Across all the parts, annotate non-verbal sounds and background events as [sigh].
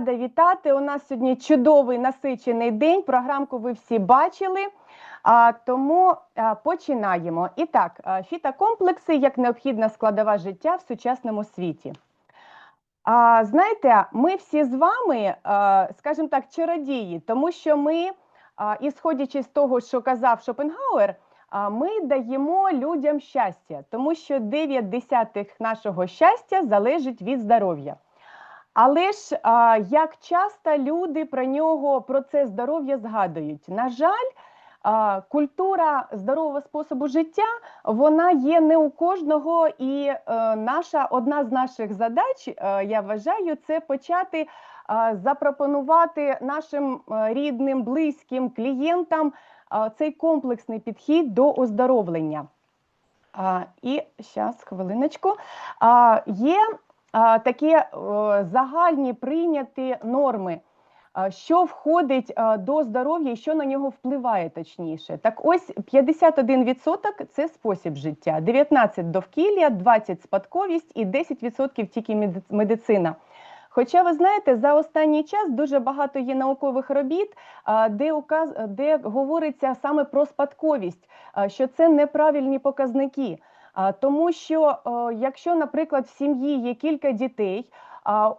рада вітати. У нас сьогодні чудовий насичений день. Програмку ви всі бачили. А, тому починаємо. І так, фітокомплекси як необхідна складова життя в сучасному світі. А, знаєте, ми всі з вами, скажімо так, чародії, тому що ми, ісходячи з того, що казав Шопенгауер, ми даємо людям щастя, тому що 9 десятих нашого щастя залежить від здоров'я. Але ж як часто люди про нього, про це здоров'я згадують? На жаль, культура здорового способу життя вона є не у кожного, і е, наша одна з наших задач, е, я вважаю, це почати запропонувати нашим е, рідним, близьким клієнтам цей комплексний підхід до оздоровлення. І зараз, хвилиночку. Є такі е, загальні прийняті норми, що входить до здоров'я і що на нього впливає точніше. Так ось 51% це спосіб життя, 19% довкілля, 20% спадковість і 10% тільки медицина. Хоча ви знаєте, за останній час дуже багато є наукових робіт, де указ, де говориться саме про спадковість, що це неправильні показники. Тому що якщо, наприклад, в сім'ї є кілька дітей,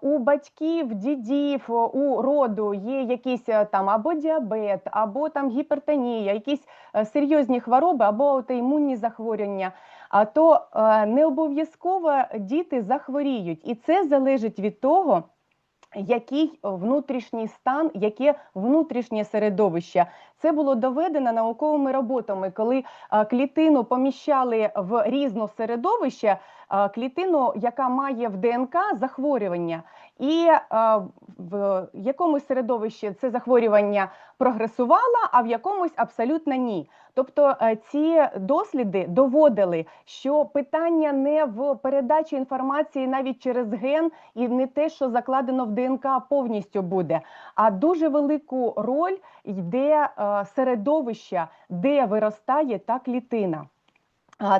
у батьків, дідів, у роду є якісь е, там або діабет, або там гіпертонія, якісь е, серйозні хвороби або аутоімунні захворювання, то е, не обов'язково діти захворіють, і це залежить від того. Який внутрішній стан, яке внутрішнє середовище, це було доведено науковими роботами, коли клітину поміщали в різне середовище, клітину, яка має в ДНК захворювання, і а, в якомусь середовищі це захворювання прогресувало, а в якомусь абсолютно ні. Тобто е, ці досліди доводили, що питання не в передачі інформації навіть через ген і не те, що закладено в ДНК повністю буде, а дуже велику роль йде е, середовище, де виростає та клітина.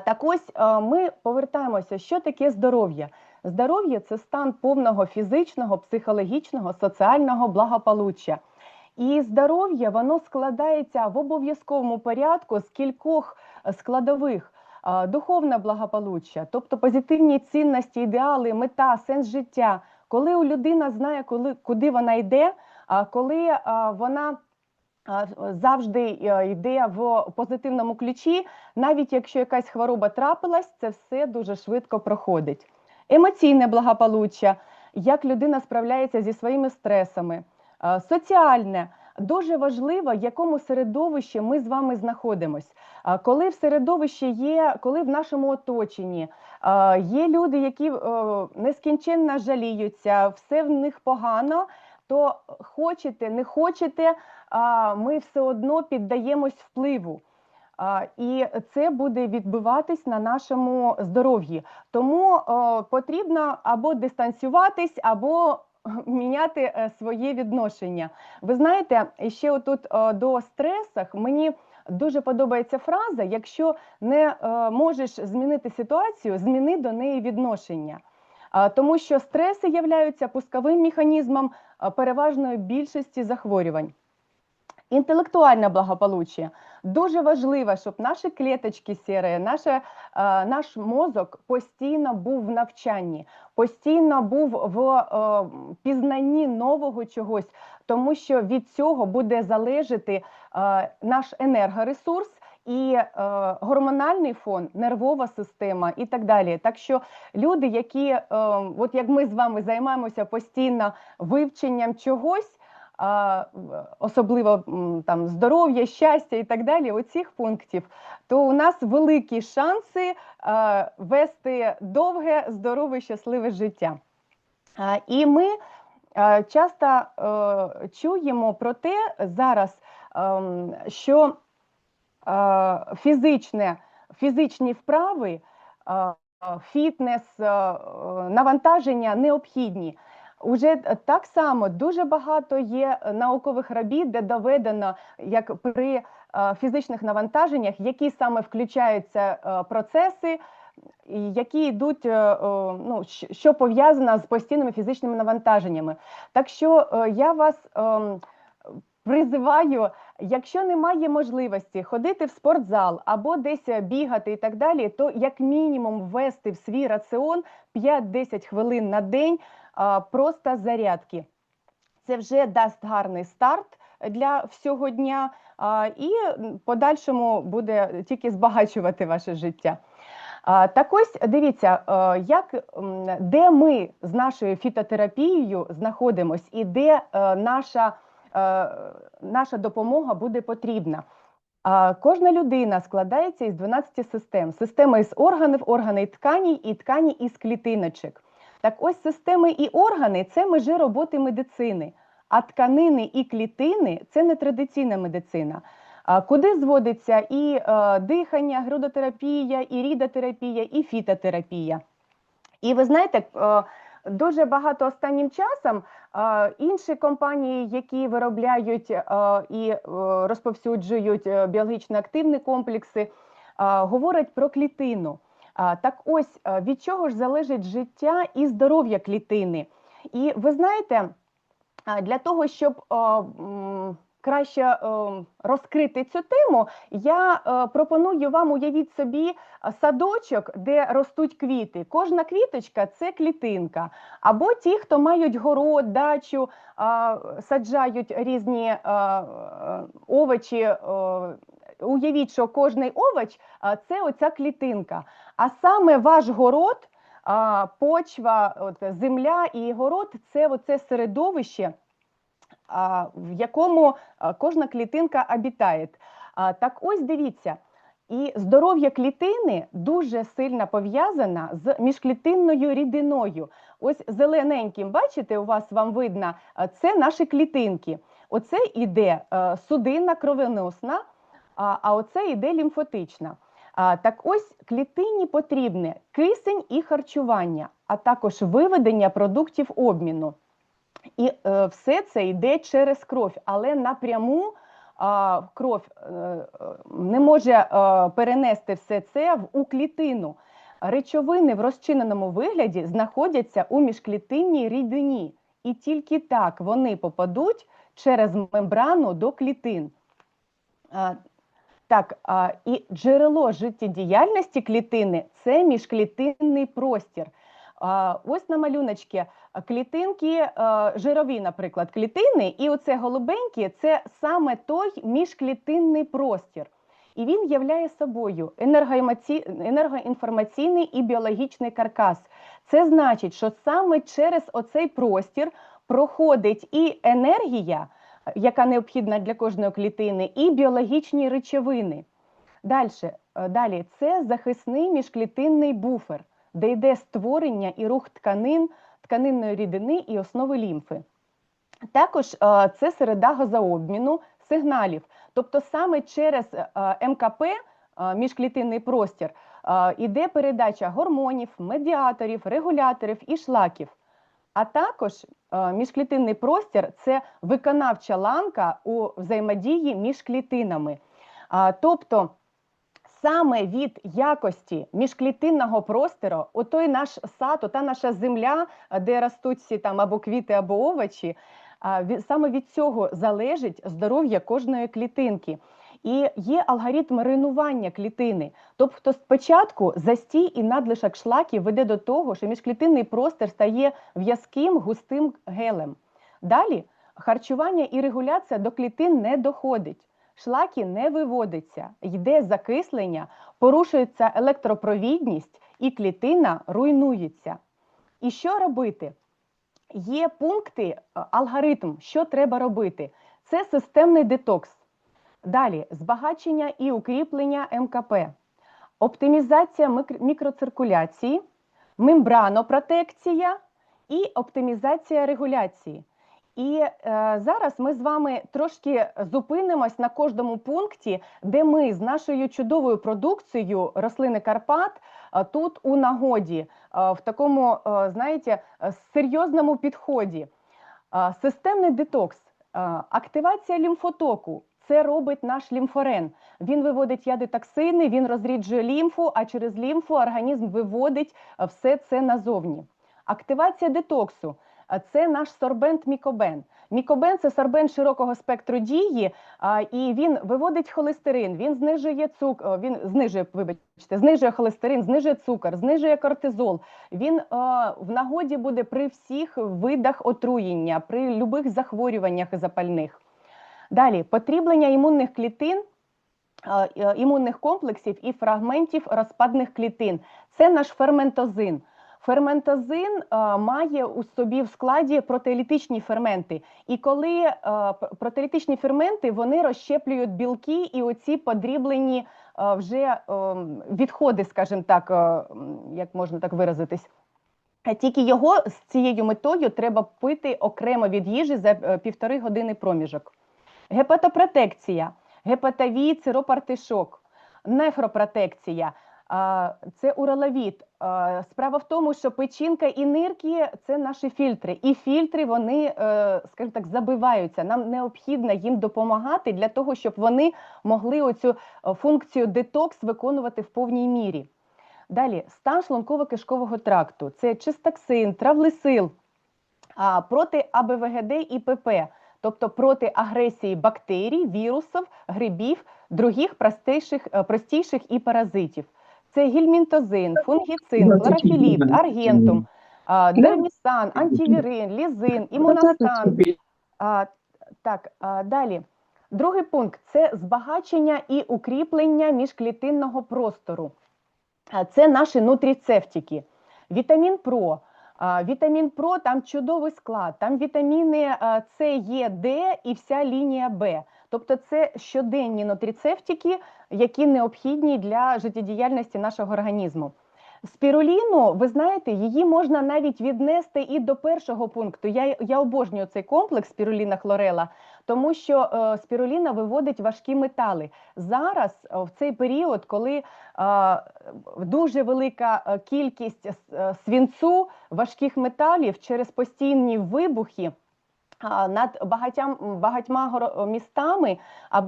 Так ось е, ми повертаємося, що таке здоров'я. Здоров'я це стан повного фізичного, психологічного, соціального благополуччя. І здоров'я воно складається в обов'язковому порядку з кількох е, складових. Духовне благополуччя, тобто позитивні цінності, ідеали, мета, сенс життя. Коли у людина знає, коли, куди вона йде, коли вона завжди е, йде в позитивному ключі, навіть якщо якась хвороба трапилась, це все дуже швидко проходить. Емоційне благополуччя, як людина справляється зі своїми стресами, соціальне. Дуже важливо, в якому середовищі ми з вами знаходимось. Коли в середовищі є, коли в нашому оточенні є люди, які е, нескінченно жаліються, все в них погано, то хочете, не хочете, ми все одно піддаємось впливу. І це буде відбиватись на нашому здоров'ї. Тому потрібно або дистанціюватись, або [laughs] міняти е, своє відношення. Ви знаєте, ще отут до стресах мені дуже подобається фраза: якщо не е, можеш змінити ситуацію, зміни до неї відношення. Тому що стреси являються пусковим механізмом переважної більшості захворювань. Інтелектуальне благополуччя дуже важливо, щоб наші клеточки сірі, наше, е, наш мозок постійно був в навчанні, постійно був в е, пізнанні нового чогось, тому що від цього буде залежати е, наш енергоресурс. І е, гормональний фон, нервова система і так далі. Так що люди, які, е, от як ми з вами займаємося постійно вивченням чогось, особливо там здоров'я, щастя і так далі, оцих пунктів, то у нас великі шанси е, вести довге, здорове, щасливе життя. І ми е, часто е, чуємо про те зараз, ем, що фізичне, фізичні вправи, фітнес, навантаження необхідні. Уже так само дуже багато є наукових робіт, де доведено, як при е, фізичних навантаженнях, які саме включаються е, процеси які йдуть, е, ну, що пов'язано з постійними фізичними навантаженнями. Так що е, я вас ем, призиваю, якщо немає можливості ходити в спортзал або десь е, бігати і так далі, то як мінімум ввести в свій раціон 5-10 хвилин на день просто зарядки. Це вже дасть гарний старт для всього дня і подальшому буде тільки збагачувати ваше життя. Так ось дивіться, як, де ми з нашою фітотерапією знаходимось і де е, наша, е, наша допомога буде потрібна. Кожна людина складається із 12 систем: система із органів, органи і тканей, і ткані із клітиночок. Так ось системи і органи це межі роботи медицини, а тканини і клітини це нетрадиційна медицина. Куди зводиться і е, дихання, грудотерапія, і рідотерапія, і фітотерапія. І ви знаєте, е, дуже багато останнім часом е, інші компанії, які виробляють і розповсюджують біологічно активні комплекси, говорять про клітину. Так ось е, від чого ж залежить життя і здоров'я клітини. І ви знаєте, для того, щоб е, краще е, розкрити цю тему, я пропоную вам уявіть собі садочок, де ростуть квіти. Кожна квіточка це клітинка. Або ті, хто мають город, дачу, саджають різні овочі. Уявіть, що кожний овоч це оця клітинка. А саме ваш город, почва, от, земля і город це оце середовище, в якому кожна клітинка обітає. Так ось дивіться, і здоров'я клітини дуже сильно пов'язане з міжклітинною рідиною. Ось зелененьким, бачите, у вас вам видно, це наші клітинки. Оце іде е, судинна кровоносна, а, а оце йде лімфотична. Так ось клітині потрібне кисень і харчування, а також виведення продуктів обміну. І е, все це йде через кров, але напряму а, кров е, е, не може е, перенести все це в у клітину. Речовини в розчиненому вигляді знаходяться у міжклітинній рідині, і тільки так вони попадуть через мембрану до клітин. Так, а, і джерело життєдіяльності клітини це міжклітинний простір. А, ось на малюночці клітинки, а, жирові, наприклад, клітини, і оце голубенькі це саме той міжклітинний простір. І він являє собою енергоінформаційний і біологічний каркас. Це значить, що саме через оцей простір проходить і енергія, яка необхідна для кожної клітини, і біологічні речовини. Дальше, е, далі це захисний міжклітинний буфер, де йде створення і рух тканин, тканинної рідини і основи лімфи. Також е, це середа газообміну сигналів. Тобто саме через е, МКП, міжклітинний простір, е, іде передача гормонів, медіаторів, регуляторів і шлаків. А також е, міжклітинний простір це виконавча ланка у взаємодії між клітинами. Тобто саме від якості міжклітинного простору, отой наш сад, ота наша земля, де ростуть всі там або квіти, або овочі, саме від цього залежить здоров'я кожної клітинки. І є алгоритм руйнування клітини. Тобто спочатку застій і надлишок шлаків веде до того, що міжклітинний простір стає в'язким густим гелем. Далі харчування і регуляція до клітин не доходить. Шлаки не виводиться, йде закислення, порушується електропровідність і клітина руйнується. І що робити? Є пункти, е, алгоритм, що треба робити. Це системний детокс. Далі збагачення і укріплення МКП, оптимізація мікроциркуляції, мембранопротекція і оптимізація регуляції. І е, зараз ми з вами трошки зупинимось на кожному пункті, де ми з нашою чудовою продукцією рослини Карпат е, тут у нагоді, е, в такому, е, знаєте, серйозному підході. Системний детокс, активація лімфотоку це робить наш лімфорен. Він виводить ядитоксини, він розріджує лімфу, а через лімфу організм виводить е, все це назовні. Активація детоксу е, це наш сорбент мікобен. Мікобен це сорбент широкого спектру дії, і він виводить холестерин, він знижує цук, він знижує, вибачте, знижує холестерин, знижує цукор, знижує кортизол. Він е, в нагоді буде при всіх видах отруєння, при любих захворюваннях запальних. Далі потріблення імунних клітин. е, е, Імунних комплексів і фрагментів розпадних клітин. Це наш ферментозин. Ферментозин е, має у собі в складі протеолітичні ферменти. І коли протеолітичні ферменти вони розщеплюють білки і оці подріблені вже відходи, скажімо так, як можна так виразитись. Тільки його з цією метою треба пити окремо від їжі за півтори години проміжок. Гепатопротекція, гепатовід, сиропартишок, нефропротекція. Це уроловід. А, Справа в тому, що печінка і нирки це наші фільтри, і фільтри вони, е, скажімо так, забиваються. Нам необхідно їм допомагати для того, щоб вони могли оцю е, функцію детокс виконувати в повній мірі. Далі стан шлунково-кишкового тракту це чистоксин, травлесил, проти АБВГД і ПП, тобто проти агресії бактерій, вірусів, грибів, других простіших, е, простіших і паразитів. Це гільмінтозин, фунгіцин, хлорофіліп, аргентум, дермісан, антивірин, лізин, імуностан. Так, далі. Другий пункт це збагачення і укріплення міжклітинного простору. Це наші нутріцептики. Вітамін ПРО. Вітамін ПРО там чудовий склад, там вітаміни С, Е, Д і вся лінія Б. Тобто це щоденні нутріцептики, які необхідні для життєдіяльності нашого організму. Спіруліну, ви знаєте, її можна навіть віднести і до першого пункту. Я, я обожнюю цей комплекс спіруліна хлорела, тому що е, спіруліна виводить важкі метали. Зараз, е, в цей період, коли е, дуже велика кількість свінцу, важких металів через постійні вибухи. Над багатям, багатьма містами а,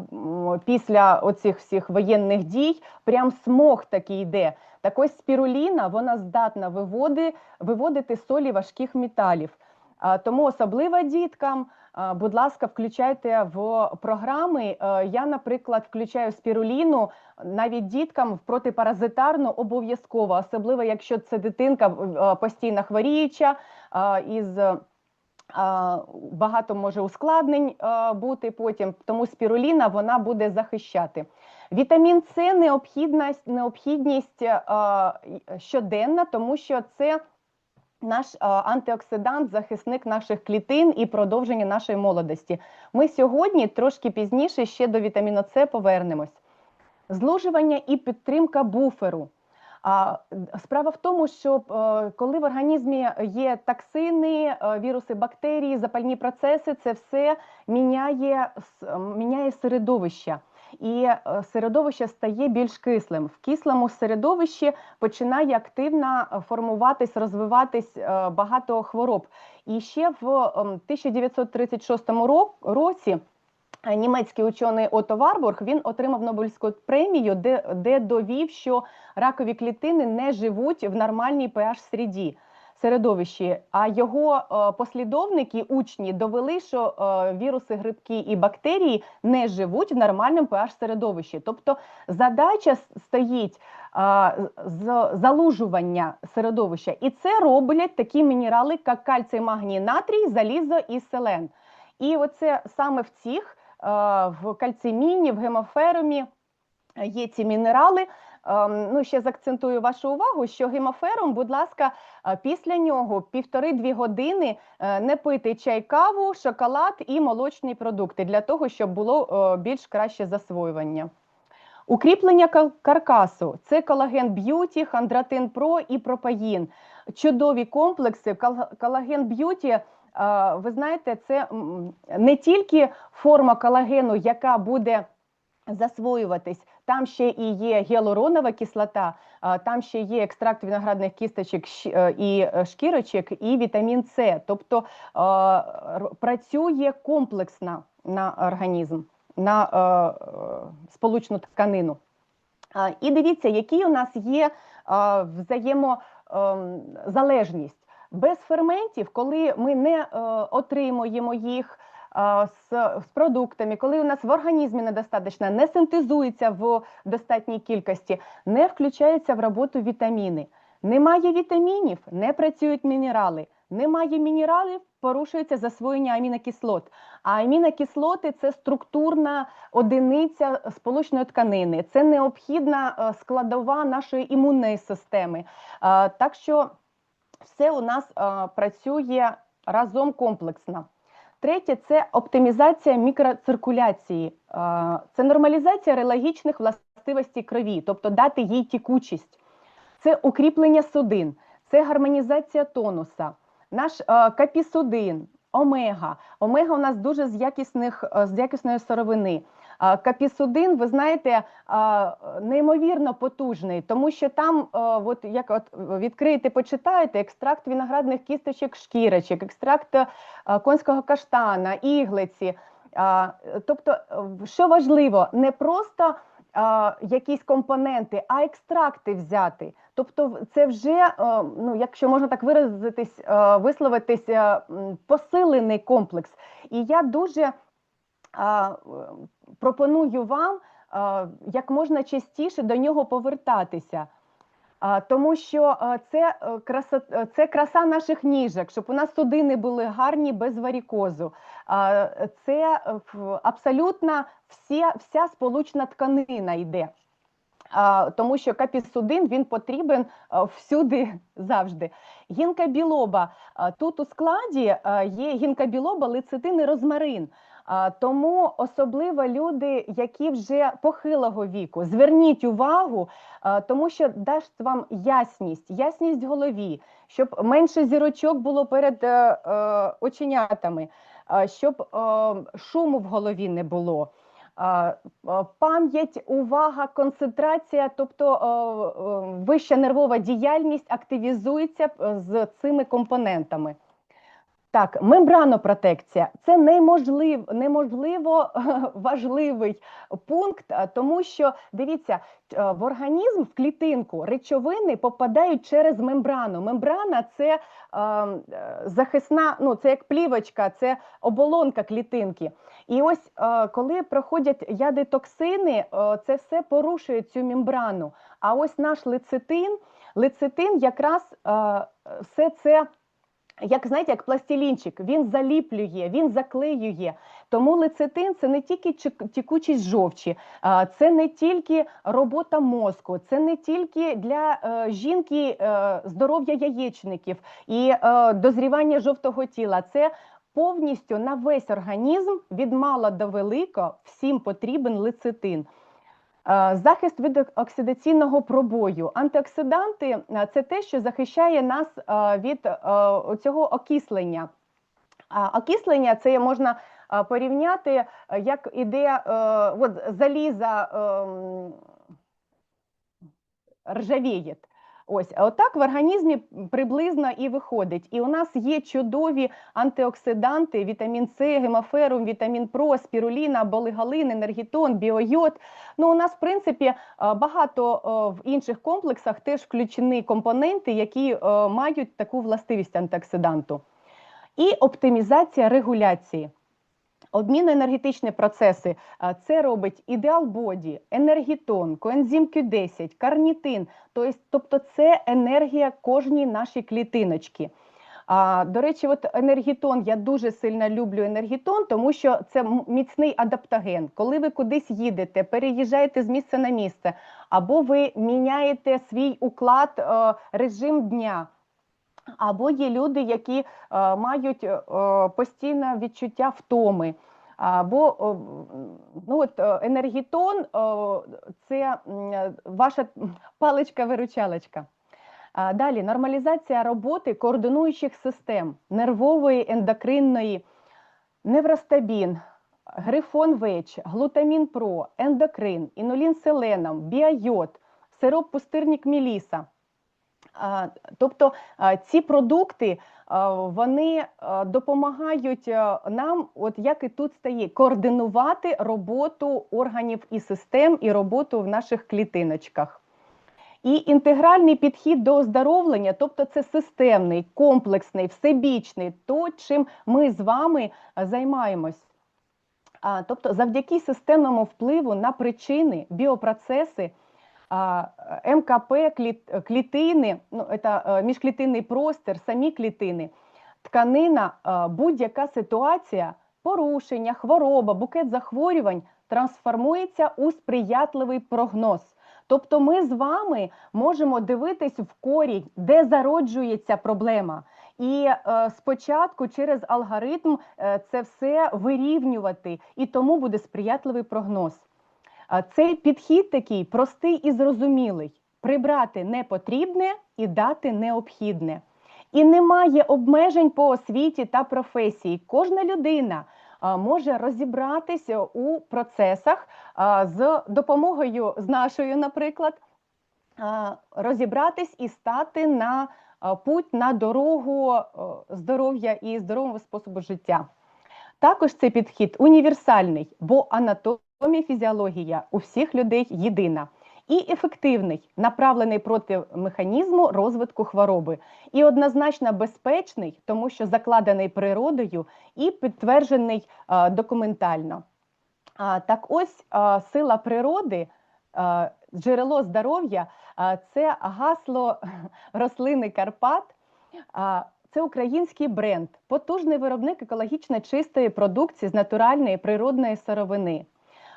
після оцих всіх воєнних дій прям смог такий йде. Так ось спіруліна вона здатна виводи, виводити солі важких металів. А, Тому особливо діткам, будь ласка, включайте в програми. Е, Я, наприклад, включаю спіруліну навіть діткам в протипаразитарну обов'язково, особливо якщо це дитинка е, постійно хворіюча із. е, Багато може ускладнень е, бути потім, тому спіруліна вона буде захищати. Вітамін С необхідність, необхідність е, щоденна, тому що це наш антиоксидант, захисник наших клітин і продовження нашої молодості. Ми сьогодні трошки пізніше ще до вітаміну С повернемось. Злужування і підтримка буферу. А, Справа в тому, що е, коли в організмі є токсини, е, віруси, бактерії, запальні процеси, це все міняє, міняє середовище. І е, середовище стає більш кислим. В кислому середовищі починає активно е, формуватись, розвиватись е, багато хвороб. І ще в ем, 1936 ро- році німецький учений Ото Варбург він отримав Нобелівську премію, де, де довів, що ракові клітини не живуть в нормальній pH середі середовищі. А його е, послідовники, учні, довели, що е, віруси, грибки і бактерії не живуть в нормальному pH середовищі. Тобто задача стоїть е, з залужування середовища, і це роблять такі мінерали, як кальцій, магній, натрій, залізо і селен. І оце саме в цих в кальциміні, в гемоферумі є ці мінерали. Ем, Ну, ще закцентую вашу увагу, що гемоферум, будь ласка, е, після нього півтори-дві години е, не пити чай, каву, шоколад і молочні продукти для того, щоб було е, більш краще засвоювання. Укріплення каркасу це колаген б'юті, хандратин про і пропаїн. Чудові комплекси. Колаген б'юті, ви знаєте, це не тільки форма колагену, яка буде засвоюватись. Там ще і є гіалуронова кислота, там ще є екстракт виноградних кісточок е, і е, шкірочок, і вітамін С. Тобто працює комплексно на організм. на е, сполучну тканину. І дивіться, які у нас є взаємозалежність. Без ферментів, коли ми не отримуємо їх з, з продуктами, коли у нас в організмі недостатньо, не синтезується в достатній кількості, не включаються в роботу вітаміни. Немає вітамінів, не працюють мінерали. Немає мінералів, порушується засвоєння амінокислот. А амінокислоти це структурна одиниця сполучної тканини, це необхідна е, складова нашої імунної системи. Е, Так що все у нас е, працює разом комплексно. Третє це оптимізація мікроциркуляції, Е, це нормалізація релогічних властивостей крові, тобто дати їй тікучість, це укріплення судин, це гармонізація тонуса, наш е, капісудин, омега. Омега у нас дуже з якісних е, з якісної сировини. Капісудин, ви знаєте, неймовірно потужний, тому що там, е, от як от відкриєте, почитаєте, екстракт виноградних кісточок, шкірочок, екстракт е, конського каштана, іглиці. Тобто, що важливо, не просто якісь компоненти, а екстракти взяти. Тобто, це вже, е, ну, якщо можна так виразитись, висловитись, посилений комплекс. І я дуже пропоную вам як можна частіше до нього повертатися. Тому що це е, краса, е, це краса наших ніжок, щоб у нас судини були гарні без варікозу. Це е, абсолютно всі, вся сполучна тканина йде. Тому що капісудин він потрібен всюди [laughs] завжди. Гінка білоба. Тут у складі є гінка білоба, лецитин і розмарин. Тому особливо люди, які вже похилого віку, зверніть увагу, тому що дасть вам ясність, ясність голові, щоб менше зірочок було перед е, е, оченятами, щоб е, шуму в голові не було. Пам'ять, увага, концентрація, тобто вища нервова діяльність активізується з цими компонентами. Так, мембранопротекція це неможливо, неможливо [laughs] важливий пункт, тому що дивіться, в організм в клітинку речовини попадають через мембрану. Мембрана це е, захисна, ну це як плівочка, це оболонка клітинки. І ось е, коли проходять яди токсини, е, це все порушує цю мембрану. А ось наш лецитин, лецитин якраз е, все це. Як знаєте, як пластилінчик, він заліплює, він заклеює. Тому лецитин це не тільки тікучість жовчі, це не тільки робота мозку, це не тільки для е, жінки е, здоров'я яєчників і е, дозрівання жовтого тіла. Це повністю на весь організм від мала до велика всім потрібен лецитин. Е, Захист від оксидаційного пробою. Антиоксиданти е, це те, що захищає нас е, від цього окислення. Окислення це можна порівняти, як іде от, заліза ем, ржавіє. Ось, отак в організмі приблизно і виходить. І у нас є чудові антиоксиданти: вітамін С, гемоферум, вітамін Про, спіруліна, болигалин, енергітон, біойод. Ну, у нас, в принципі, е, багато е, в інших комплексах теж включені компоненти, які е, мають таку властивість антиоксиданту. І оптимізація регуляції. Обмінно-енергетичні процеси це робить ідеал боді, енергітон, коензим Q10, карнітин. Тобто, тобто це енергія кожній нашій клітиночки. А, до речі, от енергітон, я дуже сильно люблю енергітон, тому що це міцний адаптоген. Коли ви кудись їдете, переїжджаєте з місця на місце, або ви міняєте свій уклад, е, режим дня. Або є люди, які е, мають е, постійне відчуття втоми. Або ну от е, енергітон це ваша паличка-виручалочка. Далі нормалізація роботи координуючих систем нервової, ендокринної, невростабін, грифон ВЕЧ, глутамін ПРО, ендокрин, інулін селеном, біайод, сироп пустирник міліса. Тобто ці продукти вони допомагають нам, от як і тут стає, координувати роботу органів і систем і роботу в наших клітиночках. І інтегральний підхід до оздоровлення, тобто це системний, комплексний, всебічний, то, чим ми з вами займаємось. Тобто, завдяки системному впливу на причини, біопроцеси, МКП, клітини, ну, це е, міжклітинний простір, самі клітини, тканина, е, будь-яка ситуація, порушення, хвороба, букет захворювань трансформується у сприятливий прогноз. Тобто ми з вами можемо дивитись в корінь, де зароджується проблема. І е, спочатку через алгоритм е, це все вирівнювати, і тому буде сприятливий прогноз. Цей підхід такий простий і зрозумілий: прибрати непотрібне і дати необхідне. І немає обмежень по освіті та професії. Кожна людина може розібратися у процесах з допомогою з нашою, наприклад, розібратись і стати на путь на дорогу здоров'я і здорового способу життя. Також цей підхід універсальний, бо анатомія, фізіологія у всіх людей єдина. І ефективний, направлений проти механізму розвитку хвороби, і однозначно безпечний, тому що закладений природою і підтверджений а, документально. А, так ось а, сила природи, а, джерело здоров'я а, це гасло [laughs] рослини Карпат. А, це український бренд, потужний виробник екологічно чистої продукції з натуральної природної сировини.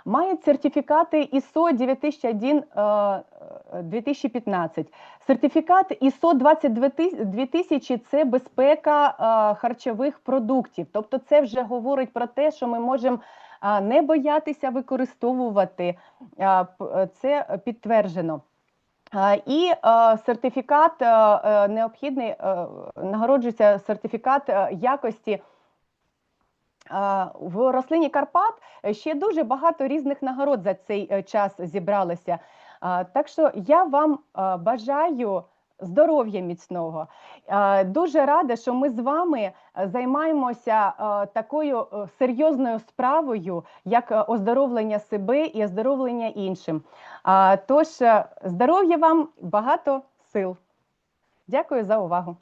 Має сертифікати ISO 9001 е, 2015. Сертифікат ISO 22000 – це безпека е, харчових продуктів. Тобто, це вже говорить про те, що ми можемо е, не боятися використовувати. Е, Це підтверджено. І сертифікат необхідний, нагороджується сертифікат якості. Е, В рослині Карпат ще дуже багато різних нагород за цей е, час зібралося. Е, Так що я вам е, бажаю здоров'я міцного. Е, Дуже рада, що ми з вами е, займаємося е, такою е, серйозною справою, як е, оздоровлення себе і оздоровлення іншим. Тож, е, здоров'я вам, багато сил. Дякую за увагу.